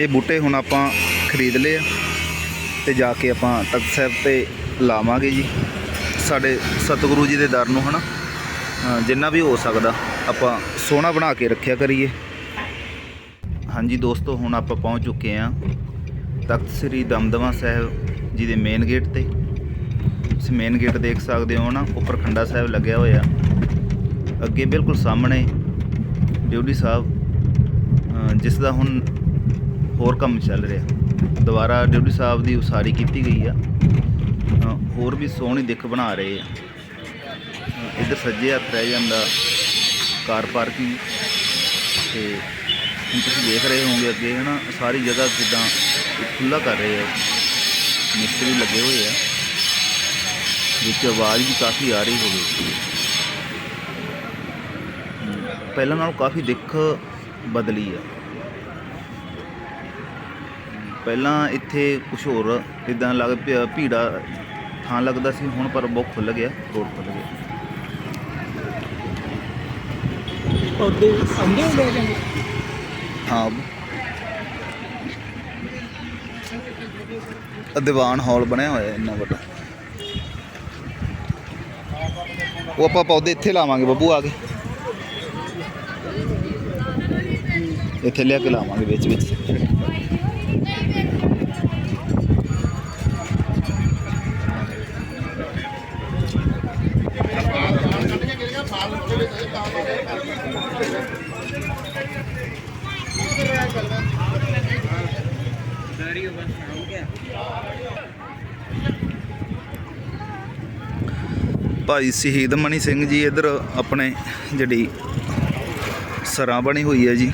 ਇਹ ਬੂਟੇ ਹੁਣ ਆਪਾਂ ਖਰੀਦ ਲਏ ਆ ਤੇ ਜਾ ਕੇ ਆਪਾਂ ਤਖਤ ਸਾਹਿਬ ਤੇ ਲਾਵਾਂਗੇ ਜੀ। ਸਾਡੇ ਸਤਿਗੁਰੂ ਜੀ ਦੇ ਦਰ ਨੂੰ ਹਨਾ। ਅ, ਜਿੰਨਾ ਵੀ ਹੋ ਸਕਦਾ ਆਪਾਂ ਸੋਹਣਾ ਬਣਾ ਕੇ ਰੱਖਿਆ ਕਰੀਏ। ਹਾਂਜੀ ਦੋਸਤੋ ਹੁਣ ਆਪਾਂ ਪਹੁੰਚ ਚੁੱਕੇ ਹਾਂ ਤਖਤ ਸ੍ਰੀ ਦਮਦਮਾ ਸਾਹਿਬ ਜੀ ਦੇ ਮੇਨ ਗੇਟ ਤੇ। ਤੁਸੀਂ ਮੇਨ ਗੇਟ ਦੇਖ ਸਕਦੇ ਹੋ ਨਾ ਉੱਪਰ ਖੰਡਾ ਸਾਹਿਬ ਲੱਗਿਆ ਹੋਇਆ। ਅੱਗੇ ਬਿਲਕੁਲ ਸਾਹਮਣੇ ਡਿਊਟੀ ਸਾਹਿਬ ਅ, ਜਿਸ ਦਾ ਹੁਣ ਹੋਰ ਕੰਮ ਚੱਲ ਰਿਹਾ। ਦੁਬਾਰਾ ਡਿਊਟੀ ਸਾਹਿਬ ਦੀ ਉਸਾਰੀ ਕੀਤੀ ਗਈ ਆ। ਹੋਰ ਵੀ ਸੋਹਣੀ ਦਿੱਖ ਬਣਾ ਰਹੇ ਆ। ਇੱਧਰ ਸੱਜੇ ਹੱਥ ਰਹਿ ਜਾਂਦਾ ਕਾਰ ਪਾਰਕਿੰਗ। ਤੇ ਹੁਣ ਤੁਸੀਂ ਦੇਖ ਰਹੇ ਹੋਵੋਗੇ ਅੱਗੇ, ਹਨਾ, ਸਾਰੀ ਜਗ੍ਹਾ ਕਿਦਾਂ ਖੁੱਲਾ ਕਰ ਰਹੇ ਆ। ਮਿਸਤਰੀ ਲੱਗੇ ਹੋਏ ਆ। ਵਿੱਚ ਆਵਾਜ਼ ਵੀ ਕਾਫੀ ਆ ਰਹੀ ਹੋਵੇ। ਪਹਿਲਾਂ ਨਾਲੋਂ ਕਾਫੀ ਦਿੱਖ ਬਦਲੀ ਆ। ਪਹਿਲਾਂ ਇੱਥੇ ਕੁਝ ਹੋਰ ਇਦਾਂ ਲੱਗ ਭੀੜਾ ਥਾਂ ਲੱਗਦਾ ਸੀ ਹੁਣ ਪਰ ਬਹੁਤ ਖੁੱਲ ਗਿਆ ਰੋਡ ਖੁੱਲ ਗਿਆ। ਪੌਦੇ ਆਉਂਦੇ ਹੁੰਦੇ ਆ ਜਾਂਦੇ? ਹਾਂ। ਦੀਵਾਨ ਹਾਲ ਬਣਿਆ ਹੋਇਆ ਇੰਨਾ ਵੱਡਾ। ਉਹ ਆਪਾਂ ਪੌਦੇ ਇੱਥੇ ਲਾਵਾਂਗੇ ਬੱਬੂ ਆ ਕੇ। ਇੱਥੇ ਲਿਆ ਕੇ ਲਾਵਾਂਗੇ ਵਿੱਚ ਵਿੱਚ। ਭਾਈ ਸ਼ਹੀਦ ਮਣੀ ਸਿੰਘ ਜੀ ਇੱਧਰ ਆਪਣੇ ਜਿਹੜੀ ਸਰਾਂ ਬਣੀ ਹੋਈ ਹੈ ਜੀ।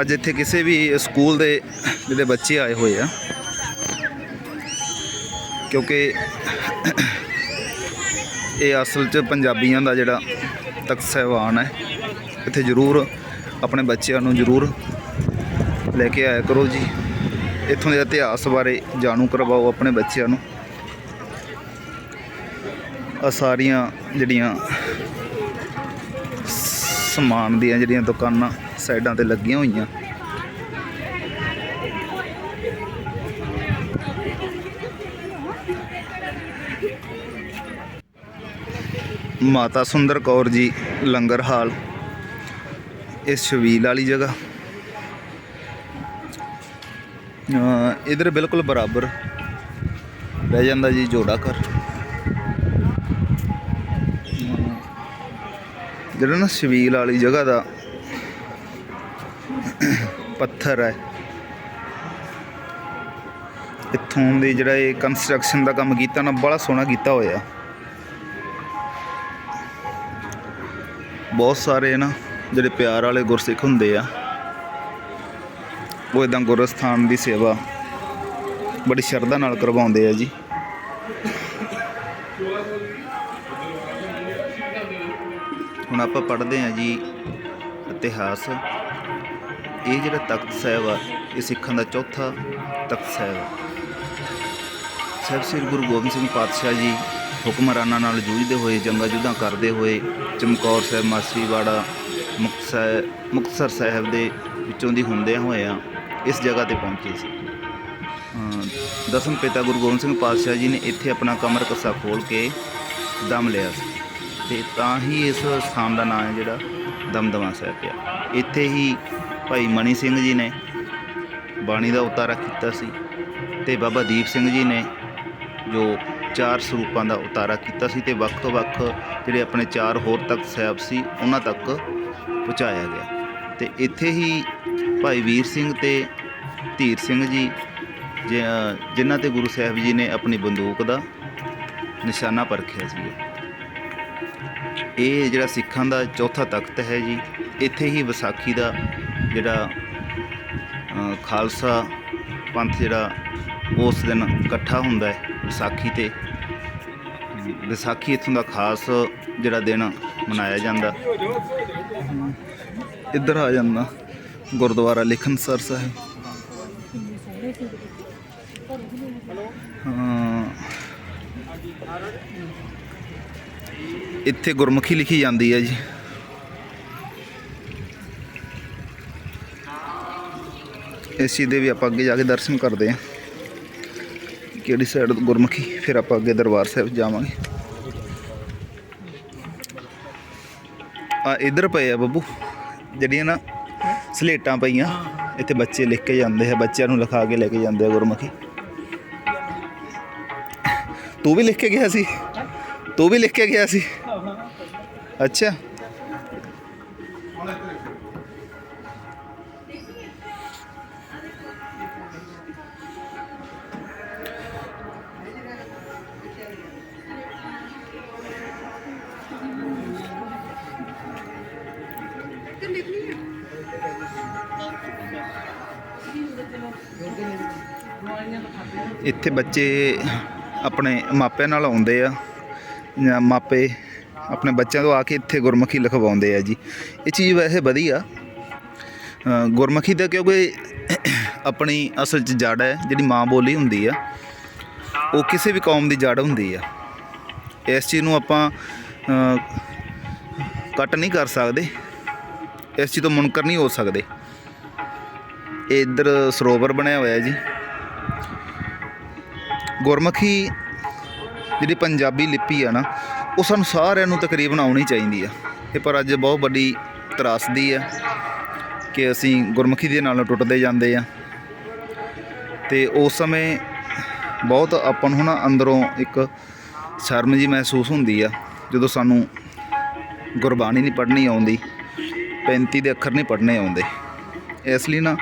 ਅੱਜ ਇੱਥੇ ਕਿਸੇ ਵੀ ਸਕੂਲ ਦੇ ਜਿਹੜੇ ਬੱਚੇ ਆਏ ਹੋਏ ਆ, ਕਿਉਂਕਿ ਇਹ ਅਸਲ 'ਚ ਪੰਜਾਬੀਆਂ ਦਾ ਜਿਹੜਾ ਤਖਤ ਸਾਹਿਬਾਨ ਹੈ, ਇੱਥੇ ਜ਼ਰੂਰ ਆਪਣੇ ਬੱਚਿਆਂ ਨੂੰ ਜ਼ਰੂਰ ਲੈ ਕੇ ਆਇਆ ਕਰੋ ਜੀ। ਇੱਥੋਂ ਦੇ ਇਤਿਹਾਸ ਬਾਰੇ ਜਾਣੂ ਕਰਵਾਓ ਆਪਣੇ ਬੱਚਿਆਂ ਨੂੰ। ਆ ਸਾਰੀਆਂ ਜਿਹੜੀਆਂ ਸਮਾਨ ਦੀਆਂ ਜਿਹੜੀਆਂ ਦੁਕਾਨਾਂ ਸਾਈਡਾਂ ਤੇ ਲੱਗੀਆਂ ਹੋਈਆਂ। ਮਾਤਾ ਸੁੰਦਰ ਕੌਰ ਜੀ ਲੰਗਰ ਹਾਲ, ਇਸ ਸ਼ਵੀਲ ਵਾਲੀ ਜਗ੍ਹਾ। ਇਧਰ ਬਿਲਕੁਲ ਬਰਾਬਰ ਰਹਿ ਜਾਂਦਾ ਜੀ ਜੋੜਾ ਘਰ। ਜਿਹੜਾ ਨਾ ਸ਼ਵੀਲ ਵਾਲੀ ਜਗ੍ਹਾ ਦਾ ਪੱਥਰ ਹੈ। ਇੱਥੋਂ ਦੇ ਜਿਹੜਾ ਇਹ ਕੰਸਟਰਕਸ਼ਨ ਦਾ ਕੰਮ ਕੀਤਾ ਨਾ ਬੜਾ ਸੋਹਣਾ ਕੀਤਾ ਹੋਇਆ। ਬਹੁਤ ਸਾਰੇ ਨਾ ਜਿਹੜੇ ਪਿਆਰ ਵਾਲੇ ਗੁਰਸਿੱਖ ਹੁੰਦੇ ਆ ਉਹ ਇਦਾਂ ਗੁਰਸਥਾਨ ਦੀ ਸੇਵਾ ਬੜੀ ਸ਼ਰਧਾ ਨਾਲ ਕਰਵਾਉਂਦੇ ਆ ਜੀ। ਹੁਣ ਆਪਾਂ ਪੜ੍ਹਦੇ ਆ ਜੀ ਇਤਿਹਾਸ। ਇਹ ਜਿਹੜਾ ਤਖਤ ਸਾਹਿਬ ਆ, ਇਹ ਸਿੱਖਾਂ ਦਾ ਚੌਥਾ ਤਖਤ ਸਾਹਿਬ ਆ। ਸਾਹਿਬ ਸ੍ਰੀ ਗੁਰੂ ਗੋਬਿੰਦ ਸਿੰਘ ਪਾਤਸ਼ਾਹ ਜੀ ਹੁਕਮਰਾਨਾਂ ਨਾਲ ਜੂਝਦੇ ਹੋਏ, ਜੰਗਾਂ ਜੁੱਧਾਂ ਕਰਦੇ ਹੋਏ ਚਮਕੌਰ ਸਾਹਿਬ ਮਾਸੀਵਾੜਾ ਮੁਕਤਸਰ ਮੁਕਤਸਰ ਸਾਹਿਬ ਦੇ ਵਿੱਚੋਂ ਦੀ ਹੁੰਦਿਆਂ ਹੋਇਆਂ ਇਸ ਜਗ੍ਹਾ ਤੇ ਪਹੁੰਚੇ ਸੀ। ਦਸਮ ਪਿਤਾ ਗੁਰੂ ਗੋਬਿੰਦ ਸਿੰਘ ਪਾਤਸ਼ਾਹ ਜੀ ਨੇ ਇੱਥੇ ਆਪਣਾ ਕਮਰ ਕੱਸਾ ਖੋਲ ਕੇ ਦਮ ਲਿਆ ਸੀ ਤੇ ਤਾਂ ਹੀ ਇਸ ਸਥਾਨ ਦਾ ਨਾਮ ਹੈ ਜਿਹੜਾ ਦਮਦਮਾ ਸਾਹਿਬ ਪਿਆ ਇੱਥੇ ਹੀ ਭਾਈ ਮਣੀ ਸਿੰਘ ਜੀ ਨੇ ਬਾਣੀ ਦਾ ਉਤਾਰਾ ਕੀਤਾ ਸੀ ਤੇ ਬਾਬਾ ਦੀਪ ਸਿੰਘ ਜੀ ਨੇ ਜੋ ਚਾਰ ਸਰੂਪਾਂ ਦਾ ਉਤਾਰਾ ਕੀਤਾ ਸੀ ਤੇ ਵੱਖ ਤੋਂ ਵੱਖ ਜਿਹੜੇ ਆਪਣੇ ਚਾਰ ਹੋਰ ਤਖਤ ਸਾਹਿਬ ਸੀ, ਉਹਨਾਂ ਤੱਕ ਪਹੁੰਚਾਇਆ ਗਿਆ। ਤੇ ਇੱਥੇ ਹੀ ਭਾਈ ਵੀਰ ਸਿੰਘ ਤੇ ਧੀਰ ਸਿੰਘ ਜੀ ਜਿਨ੍ਹਾਂ ਤੇ ਗੁਰੂ ਸਾਹਿਬ ਜੀ ਨੇ ਆਪਣੀ ਬੰਦੂਕ ਦਾ ਨਿਸ਼ਾਨਾ ਪਰਖਿਆ ਸੀ। ਇਹ ਜਿਹੜਾ ਸਿੱਖਾਂ ਦਾ ਚੌਥਾ ਤਖਤ ਹੈ ਜੀ, ਇੱਥੇ ਹੀ ਵਿਸਾਖੀ ਦਾ ਜਿਹੜਾ ਖਾਲਸਾ ਪੰਥ ਜਿਹੜਾ, ਉਸ ਦਿਨ ਇਕੱਠਾ ਹੁੰਦਾ ਹੈ ਵਿਸਾਖੀ ਤੇ। ਵਿਸਾਖੀ ਇੱਥੋਂ ਦਾ ਖਾਸ ਜਿਹੜਾ ਦਿਨ ਮਨਾਇਆ ਜਾਂਦਾ। ਇੱਧਰ ਆ ਜਾਂਦਾ ਗੁਰਦੁਆਰਾ ਲਿਖਨਸਰ ਸਾਹਿਬ। ਇੱਥੇ ਗੁਰਮੁਖੀ ਲਿਖੀ ਜਾਂਦੀ ਹੈ ਜੀ। ਇਸ ਚੀਜ਼ ਦੇ ਵੀ ਆਪਾਂ ਅੱਗੇ ਜਾ ਕੇ ਦਰਸ਼ਨ ਕਰਦੇ ਹਾਂ। ਕਿਹੜੀ ਸਾਈਡ ਗੁਰਮੁਖੀ, ਫਿਰ ਆਪਾਂ ਅੱਗੇ ਦਰਬਾਰ ਸਾਹਿਬ ਜਾਵਾਂਗੇ। ਆ ਇਧਰ ਪਏ ਆ ਬੱਬੂ, ਜਿਹੜੀਆਂ ਨਾ ਸਲੇਟਾਂ ਪਈਆਂ, ਇੱਥੇ ਬੱਚੇ ਲਿਖ ਕੇ ਜਾਂਦੇ ਆ, ਬੱਚਿਆਂ ਨੂੰ ਲਿਖਾ ਕੇ ਲੈ ਕੇ ਜਾਂਦੇ ਆ ਗੁਰਮੁਖੀ। ਤੂੰ ਵੀ ਲਿਖ ਕੇ ਗਿਆ ਸੀ? ਤੂੰ ਵੀ ਲਿਖ ਕੇ ਗਿਆ ਸੀ? ਅੱਛਾ। ਇੱਥੇ ਬੱਚੇ ਆਪਣੇ ਮਾਪਿਆਂ ਨਾਲ ਆਉਂਦੇ ਆ ਜਾਂ ਮਾਪੇ ਆਪਣੇ ਬੱਚਿਆਂ ਤੋਂ ਆ ਕੇ ਇੱਥੇ ਗੁਰਮੁਖੀ ਲਿਖਵਾਉਂਦੇ ਆ ਜੀ। ਇਹ ਚੀਜ਼ ਵੈਸੇ ਵਧੀਆ। ਗੁਰਮੁਖੀ ਦਾ ਕਿਉਂਕਿ ਆਪਣੀ ਅਸਲ 'ਚ ਜੜ ਹੈ, ਜਿਹੜੀ ਮਾਂ ਬੋਲੀ ਹੁੰਦੀ ਆ, ਉਹ ਕਿਸੇ ਵੀ ਕੌਮ ਦੀ ਜੜ ਹੁੰਦੀ ਆ। ਇਸ ਚੀਜ਼ ਨੂੰ ਆਪਾਂ ਕੱਟ ਨਹੀਂ ਕਰ ਸਕਦੇ। ਇਸ ਚੀਜ਼ ਤੋਂ ਮੁਨਕਰ ਨਹੀਂ ਹੋ ਸਕਦੇ। ਇਹ ਇੱਧਰ ਸਰੋਵਰ ਬਣਿਆ ਹੋਇਆ ਜੀ। ਗੁਰਮੁਖੀ ਜਿਹੜੀ ਪੰਜਾਬੀ ਲਿਪੀ ਆ ਨਾ ਉਹ ਸਾਨੂੰ ਸਾਰਿਆਂ ਨੂੰ ਤਕਰੀਬਨ ਆਉਣੀ ਚਾਹੀਦੀ ਆ। ਇਹ ਪਰ ਅੱਜ ਬਹੁਤ ਵੱਡੀ ਤਰਾਸਦੀ ਆ ਕਿ ਅਸੀਂ ਗੁਰਮੁਖੀ ਦੇ ਨਾਲੋਂ ਟੁੱਟਦੇ ਜਾਂਦੇ ਆ। ਤੇ ਉਸ ਸਮੇਂ ਬਹੁਤ ਆਪਾਂ ਨੂੰ ਨਾ ਅੰਦਰੋਂ ਇੱਕ ਸ਼ਰਮ ਜੀ ਮਹਿਸੂਸ ਹੁੰਦੀ ਆ, ਜਦੋਂ ਸਾਨੂੰ ਗੁਰਬਾਣੀ ਨਹੀਂ ਪੜ੍ਹਨੀ ਆਉਂਦੀ 35 ਦੇ ਅੱਖਰ ਨਹੀਂ ਪੜ੍ਹਨੇ ਆਉਂਦੇ। ਇਸ ਲਈ ਨਾ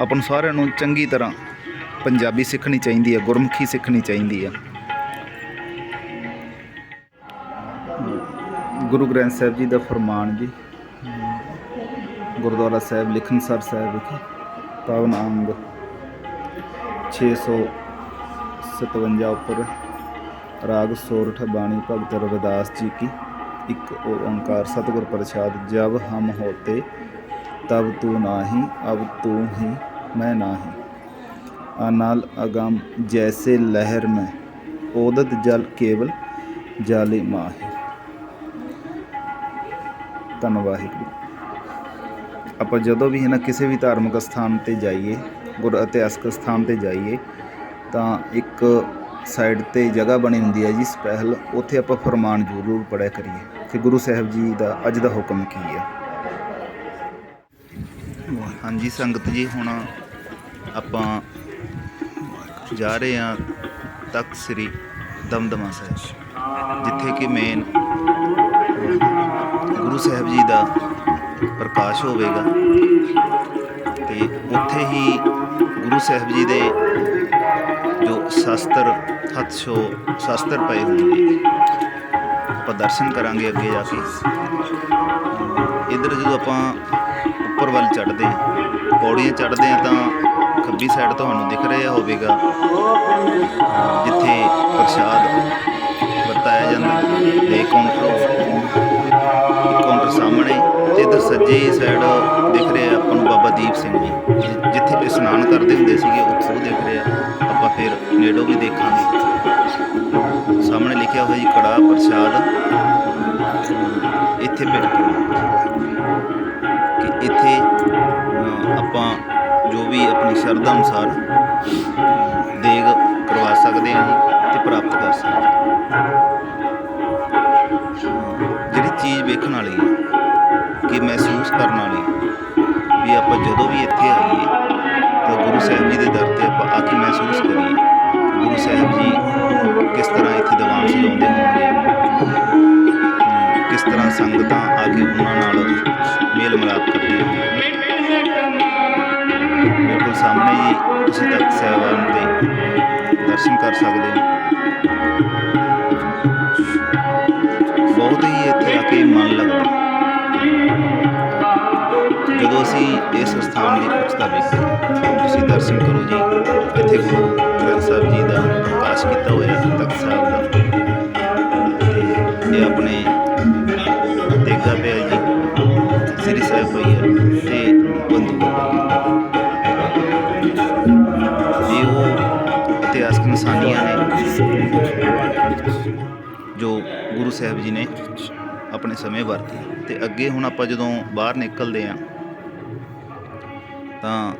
ਆਪਾਂ ਸਾਰਿਆਂ ਨੂੰ ਚੰਗੀ ਤਰ੍ਹਾਂ ਪੰਜਾਬੀ ਸਿੱਖਣੀ ਚਾਹੀਦੀ ਹੈ ਗੁਰਮੁਖੀ ਸਿੱਖਣੀ ਚਾਹੀਦੀ ਹੈ ਗੁਰੂ ਗ੍ਰੰਥ ਸਾਹਿਬ ਜੀ ਦਾ ਫਰਮਾਨ ਜੀ ਗੁਰਦੁਆਰਾ ਸਾਹਿਬ ਲਿਖਣਸਰ ਸਾਹਿਬ ਵਿਖੇ ਪਾਵਨ ਅੰਗ 657 ਉੱਪਰ ਰਾਗ ਸੋਰਠ ਬਾਣੀ ਭਗਤ ਰਵਿਦਾਸ ਜੀ ਕੀ ਇੱਕ ਓੰਕਾਰ ਸਤਿਗੁਰ ਪ੍ਰਸਾਦ ਜਬ ਹਮ ਹੋਤੇ ਤਬ ਤੂ ਨਾਹੀ ਅਬ ਤੂ ਹੀ ਮੈਂ ਨਾਹੀ अनाल अगम जैसे लहर में ओदत जल केवल जाले माहे ਧੰਨ ਵਾਹਿਗੁਰੂ ਆਪਾਂ ਜਦੋਂ ਵੀ ਹੈ ਨਾ ਕਿਸੇ ਵੀ ਧਾਰਮਿਕ ਸਥਾਨ ਤੇ ਜਾਈਏ, ਗੁਰ ਇਤਿਹਾਸਕ ਸਥਾਨ ਤੇ ਜਾਈਏ, ਤਾਂ ਇੱਕ ਸਾਈਡ ਤੇ ਜਗ੍ਹਾ ਬਣੀ ਹੁੰਦੀ ਹੈ ਜੀ ਸਪਹਿਲ ਉੱਥੇ ਆਪਾਂ ਫਰਮਾਨ ਜ਼ਰੂਰ ਪੜਿਆ ਕਰੀਏ ਕਿ ਗੁਰੂ ਸਾਹਿਬ ਜੀ ਦਾ ਅੱਜ ਦਾ ਹੁਕਮ ਕੀ ਹੈ। ਹਾਂਜੀ, ਸੰਗਤ ਜੀ, ਹੁਣ ਆਪਾਂ ਜਾ ਰਹੇ ਹਾਂ ਤਖਤ ਸ੍ਰੀ ਦਮਦਮਾ ਸਾਹਿਬ, ਜਿੱਥੇ ਕਿ ਮੇਨ ਸਾਹਿਬ ਜੀ ਦਾ ਪ੍ਰਕਾਸ਼ ਹੋਵੇਗਾ। ਤੇ ਉੱਥੇ ਹੀ ਗੁਰੂ ਸਾਹਿਬ ਜੀ ਦੇ ਜੋ ਸ਼ਸਤਰ, ਹੱਥ ਸ਼ੋ ਸ਼ਸਤਰ ਪਏ ਹੋਣਗੇ। ਆਪਾਂ ਦਰਸ਼ਨ ਕਰਾਂਗੇ ਅੱਗੇ ਜਾ ਕੇ। ਇਧਰ ਜਦੋਂ ਆਪਾਂ ਉੱਪਰ ਵੱਲ ਚੜ੍ਹਦੇ ਹਾਂ ਪੌੜੀਆਂ ਚੜ੍ਹਦੇ ਹਾਂ ਤਾਂ ਖੱਬੀ ਸਾਈਡ ਤੁਹਾਨੂੰ ਦਿਖ ਰਿਹਾ ਹੋਵੇਗਾ। ਜਿੱਥੇ ਪ੍ਰਸ਼ਾਦ ਸੱਜੇ ਸਾਈਡ ਦਿਖ ਰਿਹਾ ਆਪਾਂ ਨੂੰ ਬਾਬਾ ਦੀਪ ਸਿੰਘ ਜੀ ਜਿ- ਜਿੱਥੇ ਇਸ਼ਨਾਨ ਕਰਦੇ ਹੁੰਦੇ ਸੀਗੇ ਉੱਥੋਂ ਦਿਖ ਰਿਹਾ ਆਪਾਂ ਫਿਰ ਨੇੜੋਂ ਵੀ ਦੇਖਾਂਗੇ। ਸਾਹਮਣੇ ਲਿਖਿਆ ਹੋਇਆ ਜੀ ਕੜਾ ਪ੍ਰਸ਼ਾਦ। ਇੱਥੇ ਭੇਟ ਕਰੋ ਕਿ ਇੱਥੇ ਅ, ਆਪਾਂ ਜੋ ਵੀ ਆਪਣੀ ਸ਼ਰਧਾ ਅਨੁਸਾਰ ਦੇਗ ਕਰਵਾ ਸਕਦੇ ਹਾਂ ਜੀ ਤੇ ਪ੍ਰਾਪਤ ਕਰ ਸਕਦੇ ਹਾਂ। ਜਿਹੜੀ ਚੀਜ਼ ਵੇਖਣ ਵਾਲੀ ਹੈ। ਕਿ ਮਹਿਸੂਸ ਕਰਨ ਵਾਲੀ। ਵੀ ਆਪਾਂ ਜਦੋਂ ਵੀ ਇੱਥੇ ਆਈਏ, ਤਾਂ ਗੁਰੂ ਸਾਹਿਬ ਜੀ ਦੇ ਦਰ ਤੇ ਆਪਾਂ ਆ ਕੇ ਮਹਿਸੂਸ ਕਰੀਏ ਗੁਰੂ ਸਾਹਿਬ ਜੀ ਕਿਸ ਤਰ੍ਹਾਂ ਇੱਥੇ ਦੀਵਾਨ ਸਜਾਉਂਦੇ ਹੋਣਗੇ। ਕਿਸ ਤਰ੍ਹਾਂ ਸੰਗਤਾਂ ਆ ਕੇ ਉਹਨਾਂ ਨਾਲ ਮੇਲ ਮਿਲਾਪ ਕਰਦੀਆਂ ਹੋਣਗੀਆਂ। ਬਿਲਕੁਲ ਸਾਹਮਣੇ ਹੀ ਤੁਸੀਂ ਤਖਤ ਸਾਹਿਬਾਨ ਦੇ ਦਰਸ਼ਨ ਕਰ ਸਕਦੇ ਹੋ। ਬਹੁਤ ਹੀ ਇੱਥੇ ਆ ਕੇ ਮਨ ਲੱਗਦਾ। ਜਦੋਂ ਅਸੀਂ ਇਸ ਸਥਾਨ ਦੀ ਪੁੱਛਤਾ ਵੇਖਦੇ ਤੁਸੀਂ ਦਰਸ਼ਨ ਕਰੋ ਜੀ। ਇੱਥੇ ਗੁਰੂ ਗ੍ਰੰਥ ਸਾਹਿਬ ਜੀ ਦਾ ਪ੍ਰਕਾਸ਼ ਕੀਤਾ ਹੋਇਆ ਤਖਤ ਸਾਹਿਬ ਦਾ। ਤੇ ਇਹ ਆਪਣੇ ਦੇਗਾ ਪਿਆ ਜੀ, ਸ੍ਰੀ ਸਾਹਿਬ ਹੋਈ ਹੈ, ਤੇ ਬੰਦੂਕ ਇਹ ਉਹ ਇਤਿਹਾਸਕ ਨਿਸ਼ਾਨੀਆਂ ਨੇ, ਜੋ ਗੁਰੂ ਸਾਹਿਬ ਜੀ ਨੇ ਆਪਣੇ ਸਮੇਂ ਵਰਤੀ ਤੇ ਅੱਗੇ ਹੁਣ ਆਪਾਂ ਜਦੋਂ ਬਾਹਰ ਨਿਕਲਦੇ ਆ ਤਾਂ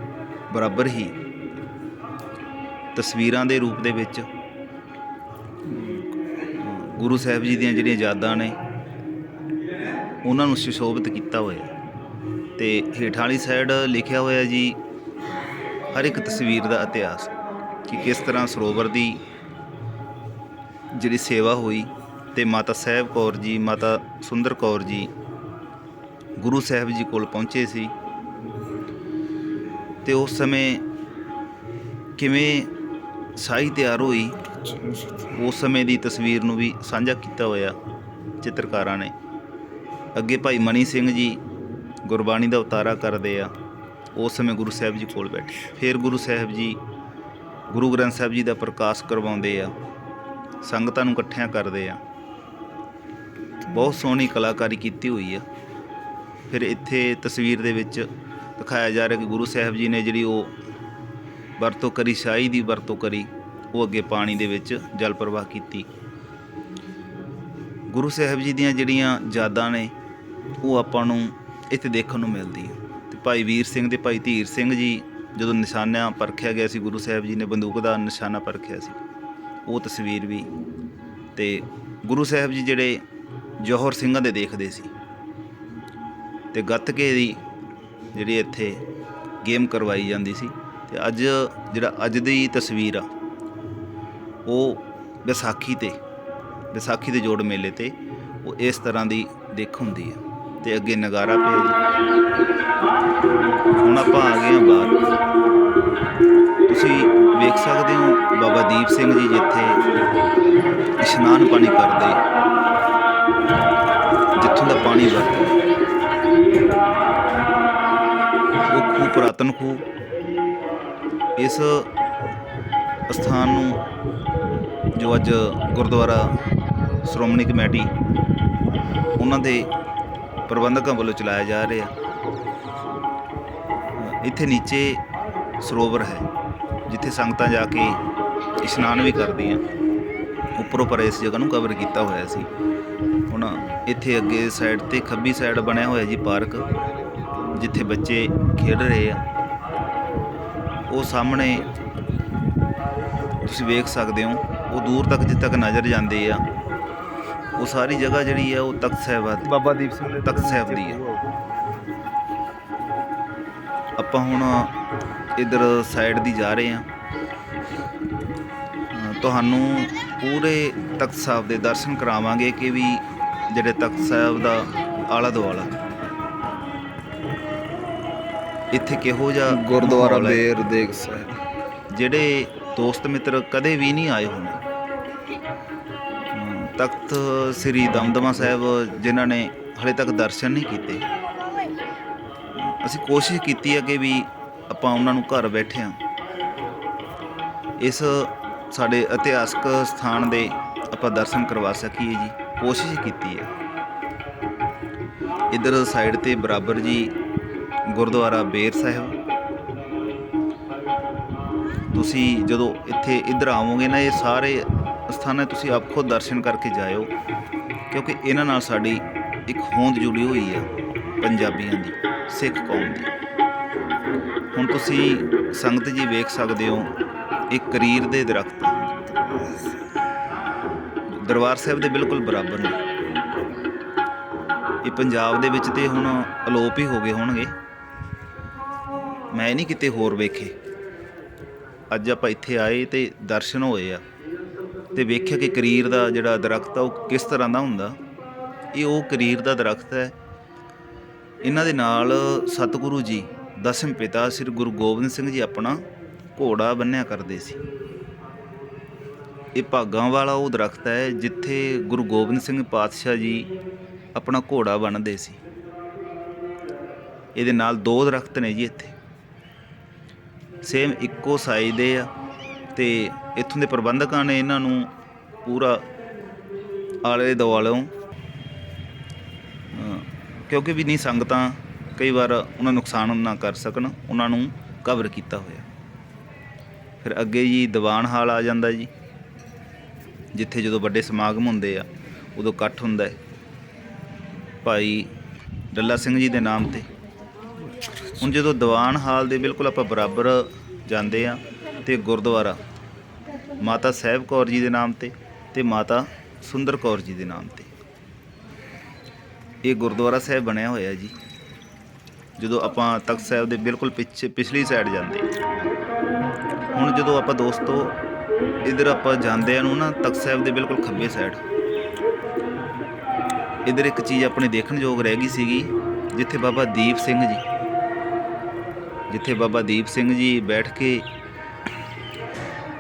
ਬਰਾਬਰ ਹੀ ਤਸਵੀਰਾਂ ਦੇ ਰੂਪ ਦੇ ਵਿੱਚ, ਗੁਰੂ ਸਾਹਿਬ ਜੀ ਦੀਆਂ ਜਿਹੜੀਆਂ ਯਾਦਾਂ ਨੇ, ਉਹਨਾਂ ਨੂੰ ਸੁਸ਼ੋਭਿਤ ਕੀਤਾ ਹੋਇਆ ਤੇ ਹੇਠਾਂ ਵਾਲੀ ਸਾਈਡ ਲਿਖਿਆ ਹੋਇਆ ਜੀ, ਹਰ ਇੱਕ ਤਸਵੀਰ ਦਾ ਇਤਿਹਾਸ ਕਿ ਕਿਸ ਤਰ੍ਹਾਂ ਸਰੋਵਰ ਦੀ ਜਿਹੜੀ ਸੇਵਾ ਹੋਈ ਤੇ ਮਾਤਾ ਸਾਹਿਬ ਕੌਰ ਜੀ, ਮਾਤਾ ਸੁੰਦਰ ਕੌਰ ਜੀ ਗੁਰੂ ਸਾਹਿਬ ਜੀ ਕੋਲ ਪਹੁੰਚੇ ਸੀ। ਤੇ ਉਸ ਸਮੇਂ ਕਿਵੇਂ ਸਾਈ ਤਿਆਰ ਹੋਈ, ਉਸ ਸਮੇਂ ਦੀ ਤਸਵੀਰ ਨੂੰ ਵੀ ਸਾਂਝਾ ਕੀਤਾ ਹੋਇਆ ਚਿੱਤਰਕਾਰਾਂ ਨੇ। ਅੱਗੇ ਭਾਈ ਮਨੀ ਸਿੰਘ ਜੀ ਗੁਰਬਾਣੀ ਦਾ ਉਤਾਰਾ ਕਰਦੇ ਆ, ਉਸ ਸਮੇਂ ਗੁਰੂ ਸਾਹਿਬ ਜੀ ਕੋਲ ਬੈਠੇ। ਫਿਰ ਗੁਰੂ ਸਾਹਿਬ ਜੀ, ਗੁਰੂ ਗ੍ਰੰਥ ਸਾਹਿਬ ਜੀ ਦਾ ਪ੍ਰਕਾਸ਼ ਕਰਵਾਉਂਦੇ ਆ, ਸੰਗਤਾਂ ਨੂੰ ਇਕੱਠਿਆਂ ਕਰਦੇ ਆ। ਬਹੁਤ ਸੋਹਣੀ ਕਲਾਕਾਰੀ ਕੀਤੀ ਹੋਈ ਆ। ਫਿਰ ਇੱਥੇ ਤਸਵੀਰ ਦੇ ਵਿੱਚ ਦਿਖਾਇਆ ਜਾ ਰਿਹਾ ਕਿ ਗੁਰੂ ਸਾਹਿਬ ਜੀ ਨੇ ਜਿਹੜੀ ਉਹ ਵਰਤੋਂ ਕਰੀ, ਸ਼ਾਹੀ ਦੀ ਵਰਤੋਂ ਕਰੀ, ਉਹ ਅੱਗੇ ਪਾਣੀ ਦੇ ਵਿੱਚ ਜਲ ਪ੍ਰਵਾਹ ਕੀਤੀ। ਗੁਰੂ ਸਾਹਿਬ ਜੀ ਦੀਆਂ ਜਿਹੜੀਆਂ ਯਾਦਾਂ ਨੇ, ਉਹ ਆਪਾਂ ਨੂੰ ਇੱਥੇ ਦੇਖਣ ਨੂੰ ਮਿਲਦੀ ਹੈ। ਤੇ ਭਾਈ ਵੀਰ ਸਿੰਘ ਤੇ ਭਾਈ ਧੀਰ ਸਿੰਘ ਜੀ ਜਦੋਂ ਨਿਸ਼ਾਨਾ ਪਰਖਿਆ ਗਿਆ ਸੀ, ਗੁਰੂ ਸਾਹਿਬ ਜੀ ਨੇ ਬੰਦੂਕ ਦਾ ਨਿਸ਼ਾਨਾ ਪਰਖਿਆ ਸੀ। ਉਹ ਤਸਵੀਰ ਵੀ ਤੇ ਗੁਰੂ ਸਾਹਿਬ ਜੀ ਜਿਹੜੇ ਜੋਹਰ ਸਿੰਘਾਂ ਦੇ ਦੇਖਦੇ ਸੀ। ਤੇ ਗੱਤਕੇ ਦੀ ਜਿਹੜੀ ਇੱਥੇ ਗੇਮ ਕਰਵਾਈ ਜਾਂਦੀ ਸੀ ਤੇ ਅੱਜ ਜਿਹੜਾ ਅੱਜ ਦੀ ਤਸਵੀਰ ਆ, ਉਹ ਵਿਸਾਖੀ ਤੇ, ਵਿਸਾਖੀ ਦੇ ਜੋੜ ਮੇਲੇ ਤੇ ਉਹ ਇਸ ਤਰ੍ਹਾਂ ਦੀ ਦੇਖ ਹੁੰਦੀ ਹੈ ਤੇ ਅੱਗੇ ਨਗਾਰਾ ਪਿਆ ਜੀ। ਹੁਣ ਆਪਾਂ ਆ ਗਏ ਹਾਂ ਬਾਹਰ। ਤੁਸੀਂ ਵੇਖ ਸਕਦੇ ਹੋ ਬਾਬਾ ਦੀਪ ਸਿੰਘ ਜੀ ਜਿੱਥੇ ਇਸ਼ਨਾਨ ਪਾਣੀ ਕਰਦੇ, ਜਿੱਥੋਂ ਦਾ ਪਾਣੀ ਵਰਤਦੇ। ਪੁਰਾਤਨ ਖੂਹ। ਇਸ ਸਥਾਨ ਨੂੰ ਜੋ ਅੱਜ ਗੁਰਦੁਆਰਾ ਸ਼੍ਰੋਮਣੀ ਕਮੇਟੀ ਉਹਨਾਂ ਦੇ ਪ੍ਰਬੰਧਕਾਂ ਵੱਲੋਂ ਚਲਾਇਆ ਜਾ ਰਿਹਾ। ਇੱਥੇ ਨੀਚੇ ਸਰੋਵਰ ਹੈ, ਜਿੱਥੇ ਸੰਗਤਾਂ ਜਾ ਕੇ ਇਸ਼ਨਾਨ ਵੀ ਕਰਦੀਆਂ। ਉੱਪਰੋਂ ਪਰ ਇਸ ਜਗ੍ਹਾ ਨੂੰ ਕਵਰ ਕੀਤਾ ਹੋਇਆ ਸੀ। ਹੁਣ ਇੱਥੇ ਅੱਗੇ ਸਾਈਡ ਤੇ ਖੱਬੀ ਸਾਈਡ ਬਣਿਆ ਹੋਇਆ ਜੀ ਪਾਰਕ। ਜਿੱਥੇ ਬੱਚੇ ਖੇਡ ਰਹੇ ਆ ਉਹ ਸਾਹਮਣੇ ਤੁਸੀਂ ਵੇਖ ਸਕਦੇ ਹੋ ਉਹ ਦੂਰ ਤੱਕ ਜਿੱਥੇ ਤੱਕ ਨਜ਼ਰ ਜਾਂਦੇ ਆ ਉਹ ਸਾਰੀ ਜਗ੍ਹਾ ਜਿਹੜੀ ਆ ਉਹ ਤਖਤ ਸਾਹਿਬ ਆ। ਬਾਬਾ ਦੀਪ ਸਿੰਘ ਦੇ ਤਖਤ ਸਾਹਿਬ ਦੀ ਹੈ। ਆਪਾਂ ਹੁਣ ਇਧਰ ਸਾਈਡ ਦੀ ਜਾ ਰਹੇ ਅ, ਤੁਹਾਨੂੰ ਪੂਰੇ ਤਖਤ ਸਾਹਿਬ ਦੇ ਦਰਸ਼ਨ ਕਰਾਵਾਂਗੇ ਕਿ ਵੀ ਜਿਹੜੇ ਤਖਤ ਸਾਹਿਬ ਦਾ ਆਲਾ ਦੁਆਲਾ ਇੱਥੇ ਕਿਹੋ ਜਿਹਾ ਗੁਰਦੁਆਰਾ ਮਾਹੌਲ ਹੈ। ਬੇਰ ਦੇਗ ਸਾਹਿਬ ਜਿਹੜੇ ਦੋਸਤ ਮਿੱਤਰ ਕਦੇ ਵੀ ਨਹੀਂ ਆਏ ਹੋਣੇ। ਤਖਤ ਸ੍ਰੀ ਦਮਦਮਾ ਸਾਹਿਬ ਜਿਨ੍ਹਾਂ ਨੇ ਹਲੇ ਤੱਕ ਦਰਸ਼ਨ ਨਹੀਂ ਕੀਤੇ। ਅਸੀਂ ਕੋਸ਼ਿਸ਼ ਕੀਤੀ ਹੈ ਕਿ ਵੀ ਆਪਾਂ ਉਹਨਾਂ ਨੂੰ ਘਰ ਬੈਠੇ ਹਾਂ। ਇਸ ਸਾਡੇ ਇਤਿਹਾਸਕ ਸਥਾਨ ਦੇ ਆਪਾਂ ਦਰਸ਼ਨ ਕਰਵਾ ਸਕੀਏ ਜੀ। ਕੋਸ਼ਿਸ਼ ਕੀਤੀ ਹੈ। ਇਧਰ ਸਾਈਡ ਤੇ ਬਰਾਬਰ ਜੀ ਗੁਰਦੁਆਰਾ ਬੇਰ ਸਾਹਿਬ। ਤੁਸੀਂ ਜਦੋਂ ਇੱਥੇ ਇੱਧਰ ਆਵੋਗੇ ਨਾ, ਇਹ ਸਾਰੇ ਸਥਾਨਾਂ ਤੁਸੀਂ ਆਪ ਖੁਦ ਦਰਸ਼ਨ ਕਰਕੇ ਜਾਇਓ, ਕਿਉਂਕਿ ਇਹਨਾਂ ਨਾਲ ਸਾਡੀ ਇੱਕ ਹੋਂਦ ਜੁੜੀ ਹੋਈ ਹੈ ਪੰਜਾਬੀਆਂ ਦੀ, ਸਿੱਖ ਕੌਮ ਦੀ। ਹੁਣ ਤੁਸੀਂ ਸੰਗਤ ਜੀ ਵੇਖ ਸਕਦੇ ਹੋ ਇੱਕ ਕਰੀਰ ਦੇ ਦਰਖਤ ਦਰਬਾਰ ਸਾਹਿਬ ਦੇ ਬਿਲਕੁਲ ਬਰਾਬਰ ਨੇ। ਇਹ ਪੰਜਾਬ ਦੇ ਵਿੱਚ ਤੇ ਹੁਣ ਅਲੋਪ ਹੀ ਹੋ ਗਏ ਹੋਣਗੇ। ਮੈਂ ਨਹੀਂ ਕਿਤੇ ਹੋਰ ਵੇਖੇ। ਅੱਜ ਆਪਾਂ ਇੱਥੇ ਆਏ ਤੇ ਦਰਸ਼ਨ ਹੋਏ ਆ ਤੇ ਵੇਖਿਆ ਕਿ ਕਰੀਰ ਦਾ ਜਿਹੜਾ ਦਰਖਤ ਆ, ਉਹ ਕਿਸ ਤਰ੍ਹਾਂ ਦਾ ਹੁੰਦਾ? ਇਹ ਉਹ ਕਰੀਰ ਦਾ ਦਰਖਤ ਹੈ। ਇਹਨਾਂ ਦੇ ਨਾਲ ਸਤਿਗੁਰੂ ਜੀ, ਦਸਮ ਪਿਤਾ ਸ੍ਰੀ ਗੁਰੂ ਗੋਬਿੰਦ ਸਿੰਘ ਜੀ ਆਪਣਾ ਘੋੜਾ ਬੰਨਿਆ ਕਰਦੇ ਸੀ। ਇਹ ਭਾਗਾਂ ਵਾਲਾ ਉਹ ਦਰਖਤ ਹੈ ਜਿੱਥੇ ਗੁਰੂ ਗੋਬਿੰਦ ਸਿੰਘ ਪਾਤਸ਼ਾਹ ਜੀ ਆਪਣਾ ਘੋੜਾ ਬੰਨ੍ਹਦੇ ਸੀ। ਇਹਦੇ ਨਾਲ ਦੋ ਦਰਖਤ ਨੇ ਜੀ ਇੱਥੇ। ਸੇਮ ਇੱਕੋ ਸਾਈਜ਼ ਦੇ ਆ ਤੇ ਇੱਥੋਂ ਦੇ ਪ੍ਰਬੰਧਕਾਂ ਨੇ ਇਹਨਾਂ ਨੂੰ ਪੂਰਾ ਆਲੇ ਦੁਆਲੋਂ ਕਿਉਂਕਿ ਵੀ ਨਹੀਂ ਸੰਗਤਾਂ ਕਈ ਵਾਰ ਉਹਨਾਂ ਨੁਕਸਾਨ ਨਾ ਕਰ ਸਕਣ, ਉਹਨਾਂ ਨੂੰ ਕਵਰ ਕੀਤਾ ਹੋਇਆ। ਫਿਰ ਅੱਗੇ ਜੀ ਦੀਵਾਨ ਹਾਲ ਆ ਜਾਂਦਾ ਜੀ, ਜਿੱਥੇ ਜਦੋਂ ਵੱਡੇ ਸਮਾਗਮ ਹੁੰਦੇ ਆ, ਉਦੋਂ ਇਕੱਠ ਹੁੰਦਾ ਹੈ। ਭਾਈ ਡੱਲਾ ਸਿੰਘ ਜੀ ਦੇ ਨਾਮ ਤੇ। ਹੁਣ ਜਦੋਂ ਦੀਵਾਨ ਹਾਲ ਦੇ ਬਿਲਕੁਲ ਆਪਾਂ ਬਰਾਬਰ ਜਾਂਦੇ ਆ ਤੇ ਗੁਰਦੁਆਰਾ, ਮਾਤਾ ਸਾਹਿਬ ਕੌਰ ਜੀ ਦੇ ਨਾਮ ਤੇ ਤੇ ਮਾਤਾ ਸੁੰਦਰ ਕੌਰ ਜੀ ਦੇ ਨਾਮ ਤੇ। ਇਹ ਗੁਰਦੁਆਰਾ ਸਾਹਿਬ ਬਣਿਆ ਹੋਇਆ ਜੀ, ਜਦੋਂ ਆਪਾਂ ਤਖਤ ਸਾਹਿਬ ਦੇ ਬਿਲਕੁਲ ਪਿੱਛੇ, ਪਿਛਲੀ ਸਾਈਡ ਜਾਂਦੇ। ਹੁਣ ਜਦੋਂ ਆਪਾਂ ਦੋਸਤੋ ਇਧਰ ਆਪਾਂ ਜਾਂਦੇ ਆ ਨੂੰ ਨਾ ਤਖਤ ਸਾਹਿਬ ਦੇ ਬਿਲਕੁਲ ਖੱਬੇ ਸਾਈਡ ਇਧਰ ਇੱਕ ਚੀਜ਼ ਆਪਣੇ ਦੇਖਣ ਯੋਗ ਰਹਿ ਗਈ ਸੀਗੀ, ਜਿੱਥੇ ਬਾਬਾ ਦੀਪ ਸਿੰਘ ਜੀ ਜਿੱਥੇ ਬਾਬਾ ਦੀਪ ਸਿੰਘ ਜੀ ਬੈਠ ਕੇ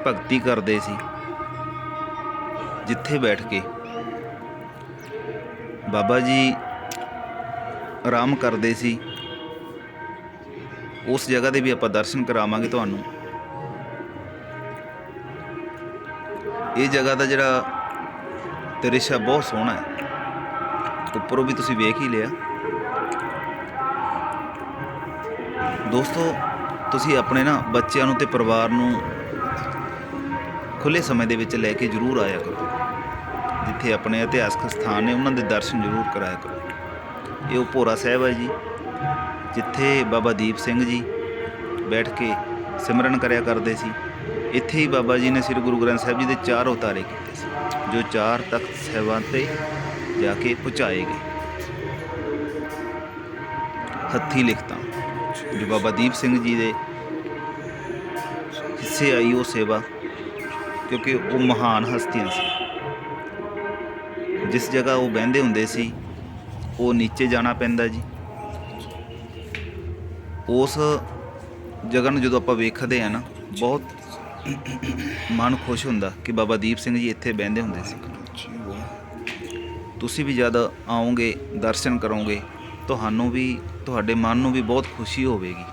ਭਗਤੀ ਕਰਦੇ ਸੀ, ਜਿੱਥੇ ਬੈਠ ਕੇ ਬਾਬਾ ਜੀ ਆਰਾਮ ਕਰਦੇ ਸੀ, ਉਸ ਜਗ੍ਹਾ ਦੇ ਵੀ ਆਪਾਂ ਦਰਸ਼ਨ ਕਰਾਵਾਂਗੇ ਤੁਹਾਨੂੰ। ਇਹ ਜਗ੍ਹਾ ਦਾ ਜਿਹੜਾ ਦ੍ਰਿਸ਼ ਬਹੁਤ ਸੋਹਣਾ ਹੈ। ਉੱਪਰੋਂ ਵੀ ਤੁਸੀਂ ਵੇਖ ਹੀ ਲਿਆ। ਦੋਸਤੋ, ਤੁਸੀਂ ਆਪਣੇ ਨਾ ਬੱਚਿਆਂ ਨੂੰ ਤੇ ਪਰਿਵਾਰ ਨੂੰ ਖੁੱਲੇ ਸਮੇਂ ਦੇ ਵਿੱਚ ਲੈ ਕੇ ਜ਼ਰੂਰ ਆਇਆ ਕਰੋ। ਜਿੱਥੇ ਆਪਣੇ ਇਤਿਹਾਸਕ ਸਥਾਨ ਨੇ, ਉਹਨਾਂ ਦੇ ਦਰਸ਼ਨ ਜ਼ਰੂਰ ਕਰਾਇਆ ਕਰੋ। ਇਹ ਉਹ ਭੋਰਾ ਸਾਹਿਬ ਹੈ ਜੀ, ਜਿੱਥੇ ਬਾਬਾ ਦੀਪ ਸਿੰਘ ਜੀ ਬੈਠ ਕੇ ਸਿਮਰਨ ਕਰਿਆ ਕਰਦੇ ਸੀ। ਇੱਥੇ ਹੀ ਬਾਬਾ ਜੀ ਨੇ ਸ੍ਰੀ ਗੁਰੂ ਗ੍ਰੰਥ ਸਾਹਿਬ ਜੀ ਦੇ ਚਾਰ ਉਤਾਰੇ ਕੀਤੇ ਸੀ, ਜੋ ਚਾਰ ਤਖਤ ਸਾਹਿਬਾਂ ਤੇ ਜਾ ਕੇ ਪਹੁੰਚਾਏ ਗਏ। ਹੱਥੀ ਲਿਖਤਾਂ। ਜੋ ਬਾਬਾ ਦੀਪ ਸਿੰਘ ਜੀ ਦੇ ਹਿੱਸੇ ਆਈ ਉਹ ਸੇਵਾ ਕਿਉਂਕਿ ਉਹ ਮਹਾਨ ਹਸਤੀਆਂ ਸੀ। ਜਿਸ ਜਗ੍ਹਾ ਉਹ ਬਹਿੰਦੇ ਹੁੰਦੇ ਸੀ ਉਹ ਨੀਚੇ ਜਾਣਾ ਪੈਂਦਾ ਜੀ। ਉਸ ਜਗ੍ਹਾ ਨੂੰ ਜਦੋਂ ਆਪਾਂ ਵੇਖਦੇ ਆ ਨਾ ਬਹੁਤ ਮਨ ਖੁਸ਼ ਹੁੰਦਾ ਕਿ ਬਾਬਾ ਦੀਪ ਸਿੰਘ ਜੀ ਇੱਥੇ ਬਹਿੰਦੇ ਹੁੰਦੇ ਸੀ। ਤੁਸੀਂ ਵੀ ਜਦ ਆਓਗੇ ਦਰਸ਼ਨ ਕਰੋਗੇ। ਤੁਹਾਨੂੰ ਵੀ, ਤੁਹਾਡੇ ਮਨ ਨੂੰ ਵੀ ਬਹੁਤ ਖੁਸ਼ੀ ਹੋਵੇਗੀ।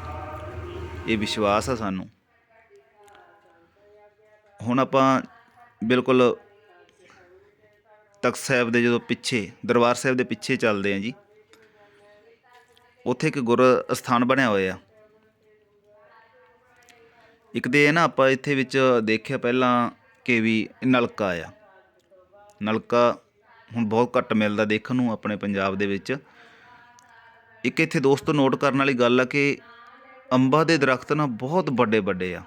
ਇਹ ਵਿਸ਼ਵਾਸ ਆ ਸਾਨੂੰ। ਹੁਣ ਆਪਾਂ ਬਿਲਕੁਲ ਤਖਤ ਸਾਹਿਬ ਦੇ ਜਦੋਂ ਪਿੱਛੇ, ਦਰਬਾਰ ਸਾਹਿਬ ਦੇ ਪਿੱਛੇ ਚੱਲਦੇ ਆਂ ਜੀ। ਉੱਥੇ ਇੱਕ ਗੁਰ ਅਸਥਾਨ ਬਣਿਆ ਹੋਇਆ। ਇੱਕ ਤੇ ਇਹ ਨਾ ਆਪਾਂ ਇੱਥੇ ਵਿੱਚ ਦੇਖਿਆ ਪਹਿਲਾਂ ਕਿ ਵੀ ਨਲਕਾ ਆ। ਨਲਕਾ ਹੁਣ ਬਹੁਤ ਘੱਟ ਮਿਲਦਾ ਦੇਖਣ ਨੂੰ ਆਪਣੇ ਪੰਜਾਬ ਦੇ ਵਿੱਚ। ਇੱਕ ਇੱਥੇ ਦੋਸਤੋ ਨੋਟ ਕਰਨ ਵਾਲੀ ਗੱਲ ਆ ਕਿ ਅੰਬਾਂ ਦੇ ਦਰਖਤ ਨਾ ਬਹੁਤ ਵੱਡੇ ਵੱਡੇ ਆ,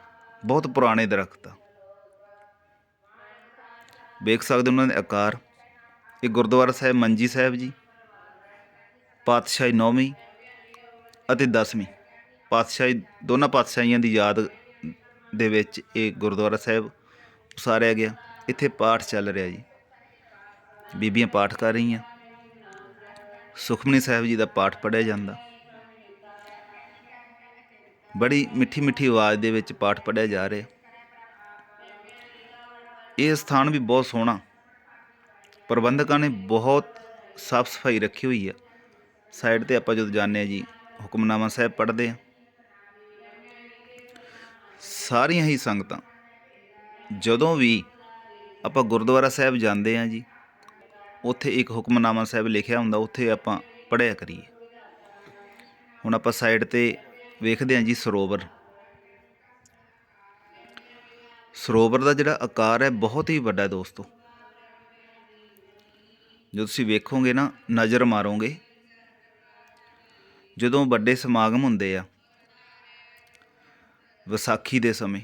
ਬਹੁਤ ਪੁਰਾਣੇ ਦਰਖਤ ਆ। ਵੇਖ ਸਕਦੇ ਉਹਨਾਂ ਦੇ ਆਕਾਰ। ਇਹ ਗੁਰਦੁਆਰਾ ਸਾਹਿਬ ਮੰਜੀ ਸਾਹਿਬ ਜੀ, ਪਾਤਸ਼ਾਹੀ ਨੌਵੀਂ ਅਤੇ 10ਵੀਂ ਪਾਤਸ਼ਾਹੀ, ਦੋਨਾਂ ਪਾਤਸ਼ਾਹੀਆਂ ਦੀ ਯਾਦ ਦੇ ਵਿੱਚ ਇਹ ਗੁਰਦੁਆਰਾ ਸਾਹਿਬ ਉਸਾਰਿਆ ਗਿਆ। ਇੱਥੇ ਪਾਠ ਚੱਲ ਰਿਹਾ ਜੀ। ਬੀਬੀਆਂ ਪਾਠ ਕਰ ਰਹੀਆਂ। ਸੁਖਮਨੀ ਸਾਹਿਬ ਜੀ ਦਾ ਪਾਠ ਪੜਿਆ ਜਾਂਦਾ। ਬੜੀ ਮਿੱਠੀ ਮਿੱਠੀ ਆਵਾਜ਼ ਦੇ ਵਿੱਚ ਪਾਠ ਪੜਿਆ ਜਾ ਰਿਹਾ। ਇਹ ਸਥਾਨ ਵੀ ਬਹੁਤ ਸੋਹਣਾ। ਪ੍ਰਬੰਧਕਾਂ ਨੇ ਬਹੁਤ ਸਾਫ਼ ਸਫ਼ਾਈ ਰੱਖੀ ਹੋਈ ਆ ਸਾਈਡ ਤੇ ਆਪਾਂ ਜਦੋਂ ਜਾਂਦੇ ਆ ਜੀ, ਹੁਕਮਨਾਮਾ ਸਾਹਿਬ ਪੜ੍ਹਦੇ ਆ ਸਾਰੀਆਂ ਹੀ ਸੰਗਤਾਂ, ਜਦੋਂ ਵੀ ਆਪਾਂ ਗੁਰਦੁਆਰਾ ਸਾਹਿਬ ਜਾਂਦੇ ਆ ਜੀ ਉੱਥੇ ਇੱਕ ਹੁਕਮਨਾਮਾ ਸਾਹਿਬ ਲਿਖਿਆ ਹੁੰਦਾ, ਉੱਥੇ ਆਪਾਂ ਪੜ੍ਹਿਆ ਕਰੀਏ। ਹੁਣ ਆਪਾਂ ਸਾਈਡ ਤੇ ਵੇਖਦੇ ਹਾਂ ਜੀ ਸਰੋਵਰ। ਸਰੋਵਰ ਦਾ ਜਿਹੜਾ ਆਕਾਰ ਹੈ, ਬਹੁਤ ਹੀ ਵੱਡਾ ਦੋਸਤੋ। ਜਦੋਂ ਤੁਸੀਂ ਵੇਖੋਗੇ ਨਾ, ਨਜ਼ਰ ਮਾਰੋਗੇ, ਜਦੋਂ ਵੱਡੇ ਸਮਾਗਮ ਹੁੰਦੇ ਆ, ਵਿਸਾਖੀ ਦੇ ਸਮੇਂ,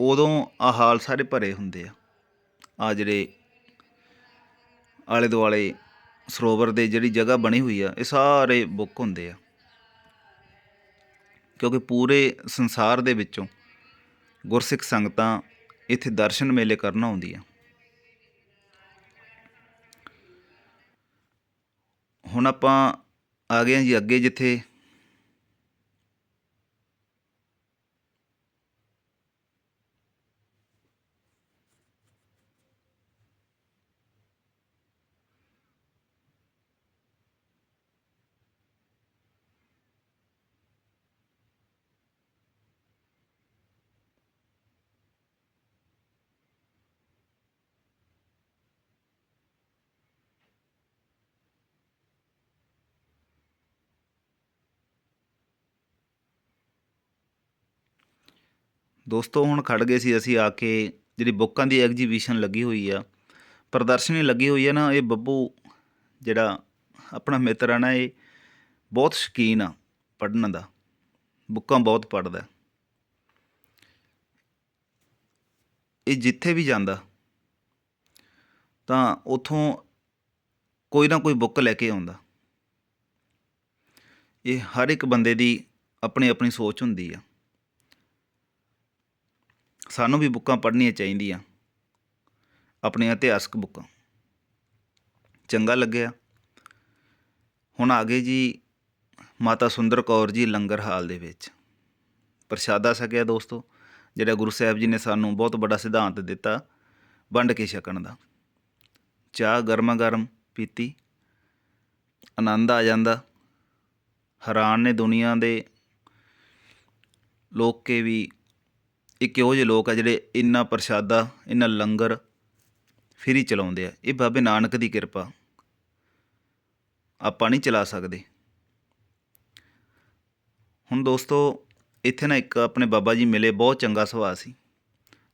ਉਦੋਂ ਆ ਹਾਲ ਸਾਰੇ ਭਰੇ ਹੁੰਦੇ ਆ। ਆ ਜਿਹੜੇ ਆਲੇ ਦੁਆਲੇ ਸਰੋਵਰ ਦੇ ਜਿਹੜੀ ਜਗ੍ਹਾ ਬਣੀ ਹੋਈ ਆ, ਇਹ ਸਾਰੇ ਬੁੱਕ ਹੁੰਦੇ ਆ। ਕਿਉਂਕਿ ਪੂਰੇ ਸੰਸਾਰ ਦੇ ਵਿੱਚੋਂ ਗੁਰਸਿੱਖ ਸੰਗਤਾਂ ਇੱਥੇ ਦਰਸ਼ਨ ਮੇਲੇ ਕਰਨ ਆਉਂਦੀਆਂ। ਹੁਣ ਆਪਾਂ ਆ ਗਏ ਹਾਂ ਜੀ ਅੱਗੇ ਜਿੱਥੇ ਦੋਸਤੋ, ਹੁਣ ਖੜ ਗਏ ਸੀ ਅਸੀਂ ਆ ਕੇ, ਜਿਹੜੀ ਬੁੱਕਾਂ ਦੀ ਐਗਜੀਬਿਸ਼ਨ ਲੱਗੀ ਹੋਈ ਆ। ਪ੍ਰਦਰਸ਼ਨੀ ਲੱਗੀ ਹੋਈ ਆ ਨਾ, ਇਹ ਬੱਬੂ, ਜਿਹੜਾ ਆਪਣਾ ਮਿੱਤਰ ਆ ਨਾ, ਇਹ ਬਹੁਤ ਸ਼ੌਕੀਨ ਆ ਪੜ੍ਹਨ ਦਾ। ਬੁੱਕਾਂ ਬਹੁਤ ਪੜ੍ਹਦਾ। ਇਹ ਜਿੱਥੇ ਵੀ ਜਾਂਦਾ, ਤਾਂ ਉਥੋਂ ਕੋਈ ਨਾ ਕੋਈ ਬੁੱਕ ਲੈ ਕੇ ਆਉਂਦਾ। ਇਹ ਹਰ ਇੱਕ ਬੰਦੇ ਦੀ ਆਪਣੀ ਆਪਣੀ ਸੋਚ ਹੁੰਦੀ ਆ। ਸਾਨੂੰ ਵੀ ਬੁੱਕਾਂ ਪੜ੍ਹਨੀਆਂ ਚਾਹੀਦੀਆਂ। ਆਪਣੀਆਂ ਇਤਿਹਾਸਕ ਬੁੱਕਾਂ। ਚੰਗਾ ਲੱਗਿਆ। ਹੁਣ ਆ ਗਏ ਜੀ ਮਾਤਾ ਸੁੰਦਰ ਕੌਰ ਜੀ ਲੰਗਰ ਹਾਲ ਦੇ ਵਿੱਚ। ਪ੍ਰਸ਼ਾਦਾ ਸਕਿਆ ਦੋਸਤੋ, ਜਿਹੜਾ ਗੁਰੂ ਸਾਹਿਬ ਜੀ ਨੇ ਸਾਨੂੰ ਬਹੁਤ ਵੱਡਾ ਸਿਧਾਂਤ ਦਿੱਤਾ ਵੰਡ ਕੇ ਛਕਣ ਦਾ। ਚਾਹ ਗਰਮਾ ਗਰਮ ਪੀਤੀ, ਆਨੰਦ ਆ ਜਾਂਦਾ। ਹੈਰਾਨ ਨੇ ਦੁਨੀਆ ਦੇ ਲੋਕ ਕੇ ਵੀ ਇਹ ਕਿਹੋ ਜਿਹੇ ਲੋਕ ਆ ਜਿਹੜੇ ਇੰਨਾ ਪ੍ਰਸ਼ਾਦਾ, ਇੰਨਾ ਲੰਗਰ ਫਿਰ ਹੀ ਚਲਾਉਂਦੇ ਆ? ਇਹ ਬਾਬੇ ਨਾਨਕ ਦੀ ਕਿਰਪਾ। ਆਪਾਂ ਨਹੀਂ ਚਲਾ ਸਕਦੇ। ਹੁਣ ਦੋਸਤੋ, ਇੱਥੇ ਨਾ ਇੱਕ ਆਪਣੇ ਬਾਬਾ ਜੀ ਮਿਲੇ, ਬਹੁਤ ਚੰਗਾ ਸੁਭਾਅ ਸੀ,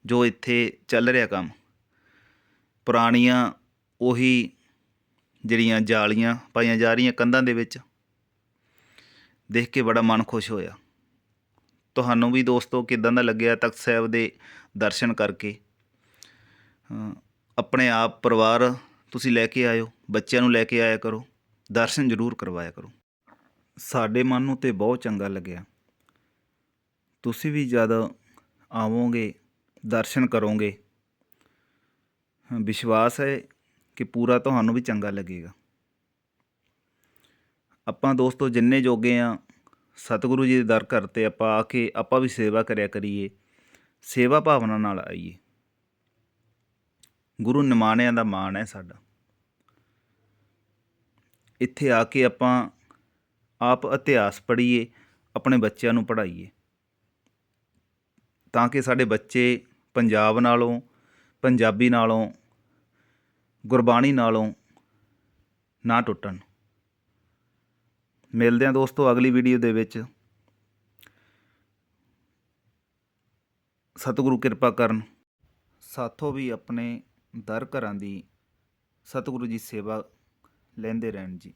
ਜੋ ਇੱਥੇ ਚੱਲ ਰਿਹਾ ਕੰਮ। ਪੁਰਾਣੀਆਂ ਉਹੀ ਜਿਹੜੀਆਂ ਜਾਲੀਆਂ ਪਾਈਆਂ ਜਾ ਰਹੀਆਂ ਕੰਧਾਂ ਦੇ ਵਿੱਚ, ਦੇਖ ਕੇ ਬੜਾ ਮਨ ਖੁਸ਼ ਹੋਇਆ। ਤੁਹਾਨੂੰ ਵੀ ਦੋਸਤੋ ਕਿਦਾਂ ਦਾ ਲੱਗਿਆ ਤਖਤ ਸਾਹਿਬ ਦੇ ਦਰਸ਼ਨ ਕਰਕੇ? ਆਪਣੇ ਆਪ ਪਰਿਵਾਰ ਤੁਸੀਂ ਲੈ ਕੇ ਆਇਓ, ਬੱਚਿਆਂ ਨੂੰ ਲੈ ਕੇ ਆਇਆ ਕਰੋ, ਦਰਸ਼ਨ ਜ਼ਰੂਰ ਕਰਵਾਇਆ ਕਰੋ। ਸਾਡੇ ਮਨ ਨੂੰ ਤੇ ਬਹੁਤ ਚੰਗਾ ਲੱਗਿਆ। ਤੁਸੀਂ ਵੀ ਜਦ ਆਵੋਗੇ, ਦਰਸ਼ਨ ਕਰੋਗੇ, ਵਿਸ਼ਵਾਸ ਹੈ ਕਿ ਪੂਰਾ ਤੁਹਾਨੂੰ ਵੀ ਚੰਗਾ ਲੱਗੇਗਾ। ਆਪਾਂ ਦੋਸਤੋ ਜਿੰਨੇ ਜੋਗੇ ਆ ਸਤਿਗੁਰੂ ਜੀ ਦੇ ਦਰ ਘਰ ਤੇ ਆਪਾਂ ਆ ਕੇ ਆਪਾਂ ਵੀ ਸੇਵਾ ਕਰਿਆ ਕਰੀਏ, ਸੇਵਾ ਭਾਵਨਾ ਨਾਲ ਆਈਏ। ਗੁਰੂ ਨਿਮਾਣਿਆਂ ਦਾ ਮਾਣ ਹੈ ਸਾਡਾ। ਇੱਥੇ ਆ ਕੇ ਆਪਾਂ ਆਪ ਇਤਿਹਾਸ ਪੜ੍ਹੀਏ, ਆਪਣੇ ਬੱਚਿਆਂ ਨੂੰ ਪੜ੍ਹਾਈਏ। ਤਾਂ ਕਿ ਸਾਡੇ ਬੱਚੇ ਪੰਜਾਬ ਨਾਲੋਂ, ਪੰਜਾਬੀ ਨਾਲੋਂ, ਗੁਰਬਾਣੀ ਨਾਲੋਂ ਨਾ ਟੁੱਟਣ। ਮਿਲਦੇ ਹਾਂ ਦੋਸਤੋ ਅਗਲੀ ਵੀਡੀਓ ਦੇ ਵਿੱਚ। ਸਤਿਗੁਰੂ ਕਿਰਪਾ ਕਰਨ। ਸਾਥੋਂ ਵੀ ਆਪਣੇ ਦਰ ਘਰਾਂ ਦੀ ਸਤਿਗੁਰੂ ਜੀ ਸੇਵਾ ਲੈਂਦੇ ਰਹਿਣ ਜੀ।